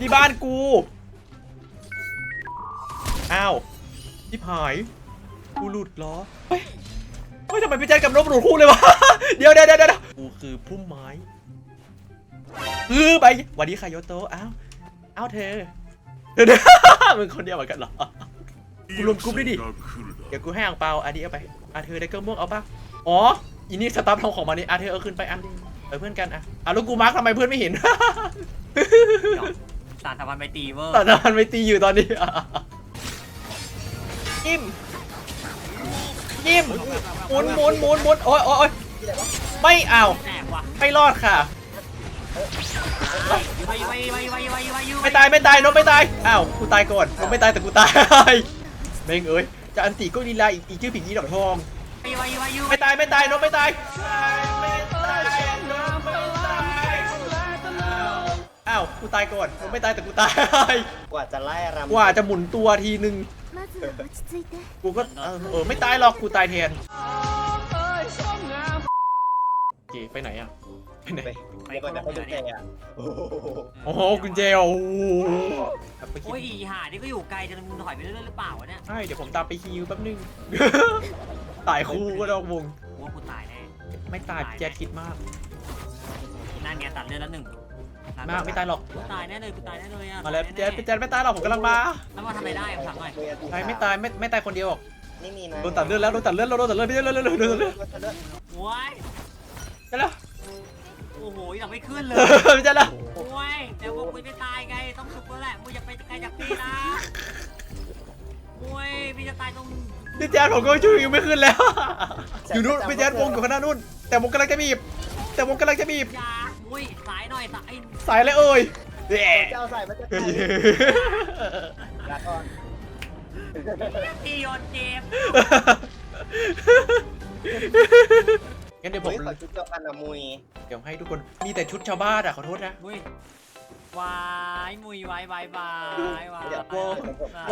ที่บ้านกู อ้าวที่หาย กูหลุดเหรอเฮ้ยเฮ้ยทำไมพี่แจ๊คกับนบหลุดคู่เลยวะ เดี๋ยวเดี๋ยวเดี๋ยวเดี๋ยวกูคือพุ่มไม้เออไปหวันนี้คายโตะอ้าว อ้าวเธอ เดี๋ยวเดี๋ยวมึงคนเดียวเหมือนกันเหรอ กูรวมกรุ๊ปด้วยดิ เดี๋ยวกูให้อ่างเปาอันนี้เอาไปอาเธอได้เกอร์ม่วงเอาป่ะ อ๋อ อีนี่สตาร์ททองของมันนี่อาเธอเอาขึ้นไปอันเออเพื่อนกันอะอะแล้วกูมาร์คทำไมเพื่อนไม่เห็น สารสัมพันธ์ไปตีเวอร์ตอนนั้นมันไม่ตีอยู่ตอนนี้อะจิ้มจิ้มหมุนหมุนหมุนหมุนโอ้ยโอ้ยโอ้ยไม่เอาแตกว่ะไม่รอดค่ะ ไปไปไปไปไปไปไม่ตายไม่ตายนกไม่ตายอ้าวกูตายก่อนนกไม่ตายแต่กูตายเม่งเอ้ยจะอันติก็ลีลาอีกอีกชื่อผิงยี่ดอกทองไปไปไปไม่ตายไม่ตายนกไม่ตาย ตายก่อนนกไม่ตายแต่กูตาย กว่าจะไล่รำ กว่าจะหมุนตัวทีนึง まずは落ち着いて กูก็เออเออไม่ตายหรอกกูตายแทนโอเคไปไหนอ่ะไปไหน ไปไปก่อนจะเข้าจุดแก่อะโอ้โห โอ้โหกุญแจโอ้โหไปคิ โอ้ย ด อีห่านี่ก็อยู่ไกลจะมึงถอยไปเรื่อยหรือเปล่าวะเนี่ย ใช่เดี๋ยวผมตามไปฮิวแป๊บนึง ตายคู่ก็ดอกวง ว่ากูตายแน่ ไม่ตายแจ๊ดคิดมาก นั่นไงตัดเลือดแล้วหนึ่ง มากไม่ตายหรอกกูตายแน่เลยกูตายแน่เลยอะมาแล้วแจ๊ดแจ๊ดไม่ตายหรอกผมกำลังมาแล้วมาทำอะไรได้ผมถามหน่อยตายไม่ตายไม่ไม่ตายคนเดียวหรอกนี่มีนะโดนตัดเลือดแล้วโดนตัดเลือดแล้วโดนตัดเลือดไม่ได้เลือดเลือดเลือดเลือดเลือดเลือดว้ายได้แล้วโอ้โหยังไม่ขึ้นเลยไม่ได้แล้วโอ้ยแต่ว่ากูไม่ตายไงต้องสุกแล้วแหละมึงอย่าไปไกลจากพี่นะโอ้ยพี่จะตายตรงพี่แจ๊ดผมก็ช่วยยังไม่ขึ้นแล้วอยู่นู่นพี่แจ๊ดวงอยู่ข้างหน้านู่นแต่วงกำลังจะบีบแต่วงกำลังจะบีบยา อุ้ยสายหน่อยสายสายอะไรเอ่ยแหมเจ้าใส่มันจะเฮ้ยลาก่อนพี่โยนเกมงั้นเดี๋ยวผมเฮ้ยขอชุดเจ้ากันอะมุยเดี๋ยวให้ทุกคนมีแต่ชุดชาวบ้านอะขอโทษนะ มุยวายมุยวายวายวายวายเดี๋ยวรอ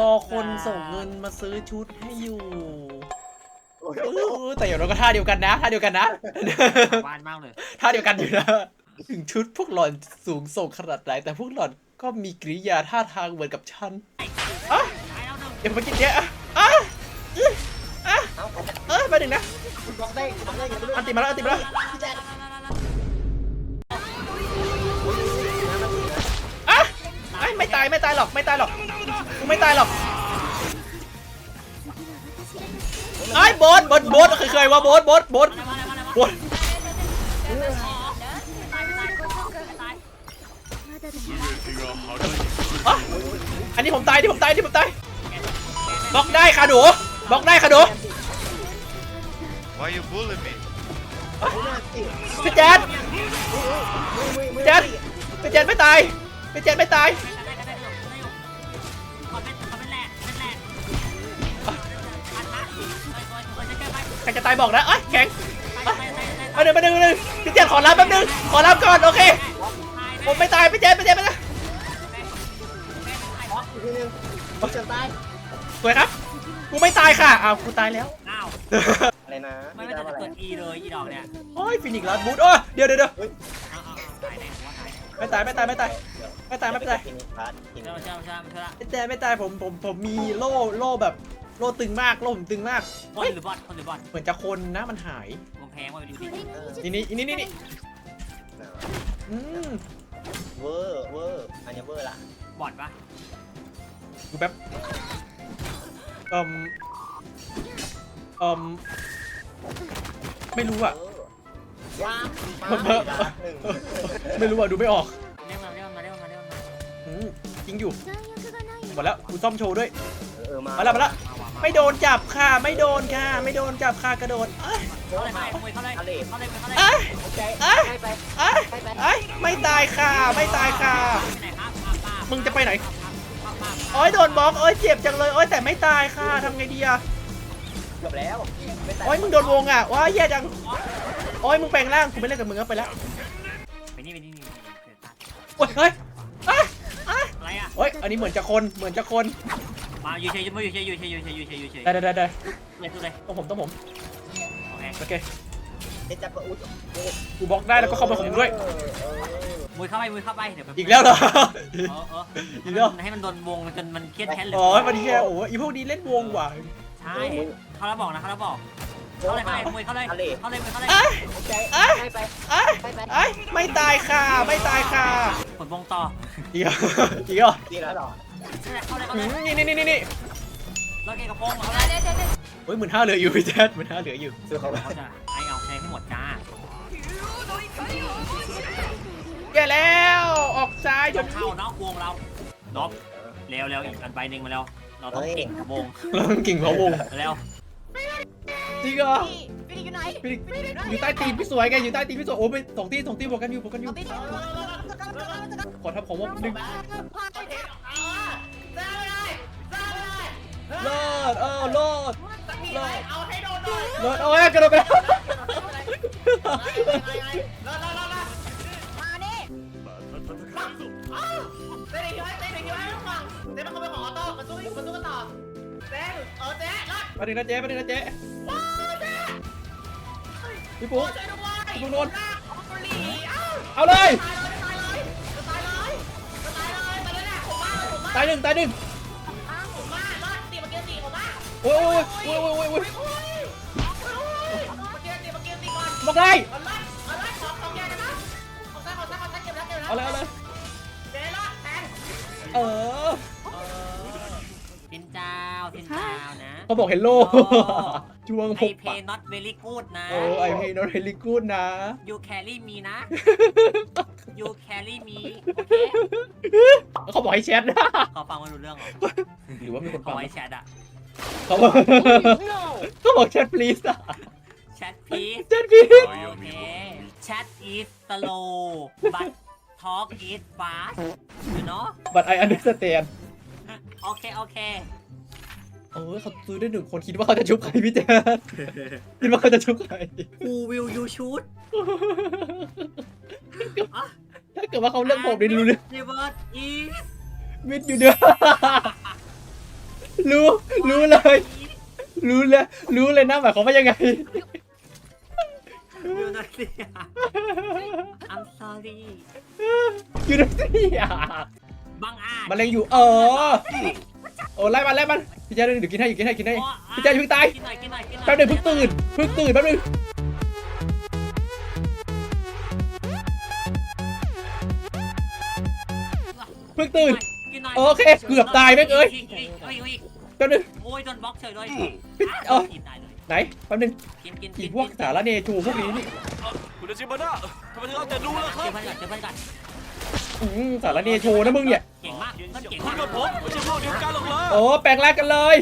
รอคนส่งเงินมาซื้อชุดให้อยู่โอ้ยเออแต่อย่างเราก็ท่าเดียวกันนะท่าเดียวกันนะบ้านมากเลยท่าเดียวกันอยู่นะ ถึงชุดพวกหล่อนสูงส่งขนาดไหนแต่พวกหล่อนก็มีกริยาท่าทางเหมือนกับฉันอะตายแล้วหนึ่งเดี๋ยวผมไปกินเยอะอะอะอะเอ้าเอ้ยมาหนึ่งนะคุณบล็อกได้บล็อกได้ยังไม่รู้อันติมาแล้วอันติมาแล้วอะไอ้ไม่ตายไม่ตายหรอกไม่ตายหรอกกูไม่ตายหรอกไอ้ยโบสโบสโบสเคยว่าโบสโบสโบสโบส อ๋ออันนี้ผมตายที่ผมตายที่ผมตายบล็อกได้ค่ะหนูบล็อกได้ค่ะหนู Why you bully me? พี่แจ๊ดพี่แจ๊ดพี่แจ๊ดไม่ตายพี่แจ๊ดไม่ตายใครจะตายบอกนะเอ้ยแข็งเอานึ่งมาหนึ่งหนึ่งพี่แจ๊ดขอรับแป๊บนึงขอรับก่อนโอเค ผมไม่ตายพี่เจนพี่เจนไม่ตายอีกทีนึงบล็อกจะตายสวยครับกูไม่ตายค่ะอ้าวกูตายแล้วอ้าวอะไรนะไม่ไม่ทำจะเกิด E เลยอีดอกเนี่ยโอ้ยฟินิกซ์ลัดบูทโอ้ยเดี๋ยวเดี๋ยวเดี๋ยวเอาเอาตายแน่ว่าตายไม่ตายไม่ตายไม่ตายไม่ตายไม่ตายฟินิชพาร์ทฟินิเชื่อชเชื่อเชื่อเชื่อไม่ตายไม่ตายผมผมผมมีโล่โล่แบบโล่ตึงมากโล่ผมตึงมากคนหรือบอทคนหรือบอทเหมือนจะคนนะมันหายวงแพงว่าไปดูดินี่นี่นี่นี่นี่อืม อันนี้เวอร์ละบอดปะดูแป๊บอืมอืมไม่รู้อะ ว้าวไม่รู้อะ ดูไม่ออกเรียกมาเรียกมาเรียกมาเรียกมาอืมจริงอยู่หมดแล้วกูซ่อมโชว์ด้วย เออมาแล้วมาแล้วไม่โดนจับค่ะ ไม่โดนค่ะ ไม่โดนจับค่ะกระโดดเอ้ยเข้าเลยมาเข้าเลยเข้าเลยเข้าเลยเอ้ยโอเคอ้ยเอ้ยอไม่ตายค่ะ ไม่ตายค่ะ มึงจะไปไหนป้าป้าโอ้ยโดนบล็อกโอ้ยเจ็บจังเลยโอ้ยแต่ไม่ตายค่ะทำไงดีอะจบแล้วไม่ตายโอ้ยมึงโดนวงอะว้ายแย่จังโอ้ยมึงแปลงร่างกูไม่เล่นกับมึงแล้วไปแล้วไปนี่ไปนี่นี่โอ้ยเฮ้ยเอ้ยเอ้ยอะไรอะโอ้ยอันนี้เหมือนจะคนเหมือนจะคนมาอยู่เฉยมาอยู่เฉยอยู่เฉยอยู่เฉยอยู่เฉยอยู่เฉยได้ได้ได้ได้เลยตัวเลยต้องผมต้องผมโอเคโอเคเดจับปะอุดกูบล็อกได้แล้วก็เข้ามาผมด้วยเออเออ มวยเข้าไปมวยเข้าไปเดี๋ยวไปอีกแล้วเหรอ เออเอออีกแล้ว ให้มันโดนวงจนมันเครียดแค้นเลยอ๋อมันแค่โอ้ยอีพวกนี้เล่นวงว่ะ ใช่เขาแล้วบอกนะเขาแล้วบอกเข้าเลยเข้าเลยมวยเข้าเลยเข้าเลยมวยเข้าเลยเอ้ยใจเอ้ยให้ไปเอ้ยให้ไปเอ้ยไม่ตายค่ะ ไม่ตายค่ะผลวงต่ออีกเหรออีกเหรอดีแล้วเหรอเข้าเลยเข้าอืเลยมนี่นี่นี่นี่แล้วเกกระโปรงเขาเลยเฮ้ยหมื่นห้าเหลืออยู่พี่แจ๊ดหมื่นห้าเหลืออยู่ ซื้อเขาไปเขาจะให้เอาแทงให้หมดจ้า แย่แล้ว ออกซ้ายจจนนเข้านอกวงเราลบเร็วเร็วอีกอันใบหนึ่งมาแล้ว เราต้องเก่งกับวงเราต้องกิ่งเขาวงเร็วจริงเหรอพี่อยู่ใต้ตีนพี่สวยไงอยู่ใต้ตีนพี่สวยโอ้ไปสองตีนสองตีนบวกกันอยู่บวกกันอยู่ขอทำของวงหนึ่งรอดเออรอดรอดรอดโอ้ยกระโดดไปแล้ว มาหนึ่งนะเจ๊มาหนึ่งนะเจ๊ว้าวเต้นพี่โอ้ปุ๊ช่วยด้วยพี่ปุ๊โดนลากบุหรี่เอ้าเอาเลยตายเลยตายเลยตายเลยตายเลยตายเลยนะผมว่าผมว่าตายหนึ่งตายหนึ่งผมว่ารอดตีมาเกียร์ตีผมว่าโอ้ยโอ้ยโอ้ยโอ้ยโอ้ยโอ้ยโอ้ยมาเกียร์ตีมาเกียร์ตีก่อนบอกได้เอาเลยเอาเลยขอขอแกนะขอซ้ายขอซ้ายขอซ้ายเก็บแล้วเก็บแล้วเอาเลยเอาเลยเดี๋ยวรอดแทงเออ เขาบอกเฮลโลโอ้จวงไอพกเพปะย์ not very good นะ โอ้ไอเพย์นอตเฮลิกูดนะ you carry me นะ you carry me โอเคเขาบอกให้แชทนะเขาฟังไม่รู้เรื่องหรอหรือว่ามีคนเขาฟังไว้แชทอะเขาบอกเขาบอกแชท please อะแชท please แชท please โอเค chat is slow but talk is fast you know but I understand โอเค โอเคเออเขาซื้อได้หนึ่งคนคิดว่าเขาจะชุบใครพี่แจ๊ดคิดว่าเขาจะชุบใคร who will you shoot ถ้าเกิดว่าเขาเลือกผมนี่รู้เลย Reward is มิดอยู่เด้อรู้ รู้เลย รู้เลย รู้เลยนะหมายความว่ายังไง will not see I'm sorry อยู่ในที่อะบังอาจมันเล็งอยู่เออ โอ้ไล่มันไล่มันพี่แจ๊ดเดี๋ยวกินให้กินให้กินให้โอ้พี่แจ๊ดอย่าเพิ่งตายกินหน่อยกินหน่อยกินหน่อยแป๊บหนึงเพิ่งตื่นเพิ่งตื่นแป๊บหนึงเพิ่งตื่น กินหน่อยโอเคเกือบตายแม่งเอ้ย กกกกกกแป๊บหนึงโอ้ยโดนบล็อกเฉยเลยเอ้ากินได้เลยไหนแป๊บหนึงกินกินอีพวกสารเนโชพวกนี้นี่คุณอาชิมานะทำไมถึงเอาแต่ดูล่ะคเจรัอบเพื่อนก่อนเจอเพื่อนก่อน อืมสารเนโชนะมึงเนี่ยเก่ง มากเพื่อนเก่งคุมาณกับผมไม่ใช่พวกเดียวกันหรอกเหรอโอ้แปลงร่างกันเลย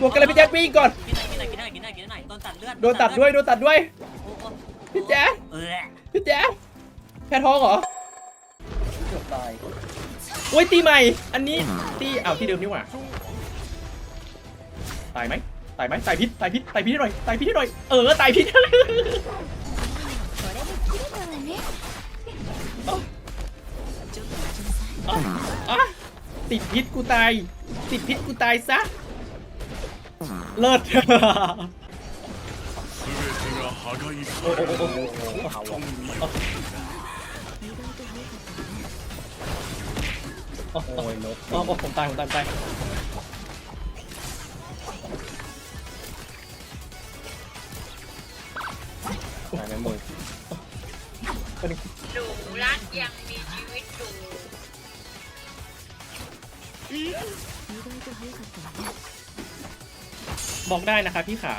บวกกันเลยพี่แจ๊ดวิ่งก่อน กินหน่อยกินหน่อยกินหน่อยกินหน่อยกินหน่อยโดนตัดเลือดโดนตัดด้วยโดนตัดด้วย โอ้โหพี่แจ๊ดเออพี่แจ๊ดแพ้ท้องเหรอเกือบตายโอ้ยตีใหม่ อันนี้ตีอ้าวที่เดิมนี่หว่าตายไหมตายไหมตายพิษตายพิษตายพิษให้หน่อยตายพิษให้หน่อยเออตายพิษ อะอะติดพิษกูตาย ติดพิษกูตายซะ เลิศโอ้โอ้โอ้โอ้ยนกอ้โอ้ผมตายผมตายผมตายตายไหมมึงหนูรักยังมีชีวิตอยู่ บอกได้นะคะพี่ขา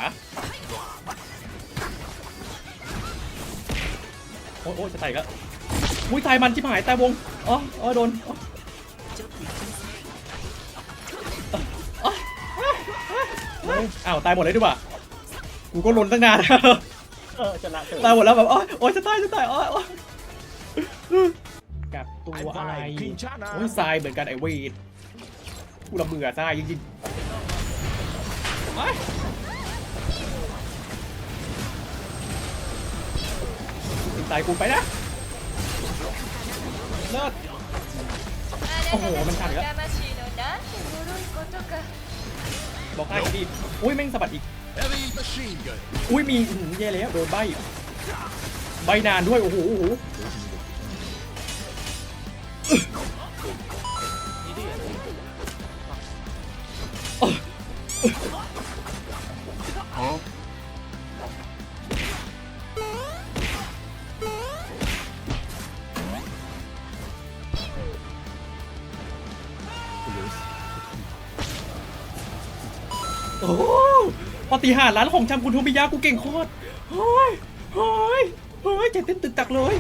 โอ้ยจะตายแล้วอุ้ยตายมันชิบหายตาวง อ๋ออ๋อโดนอ้าวตายหมดเลยดีกว่า กูก็ลนตั้งนานเออชนะตายหมดแล้วแบบอ๋อโอ้ยจะตายจะตายอ๋อกับตัวอะไรโอ้ยทายเหมือนกันไอเวท กูละเบื่อซ่าจริงๆไม่ตายกูไปนะเลิศ โอ้โหมันสั่นแล้ว บอกได้ดีอุ้ยแม่งสะบัดอีกอุ้ยมีอื้อหืแย่แล้วโดนใบ ใบนานด้วย โอ้โห โอ้ปฏิหารย์ร้านของชำคุณทูมิยะกูเก่งโคตรเฮ้ยเฮ้ยเฮ้ยใจเต้นตึกตักเลย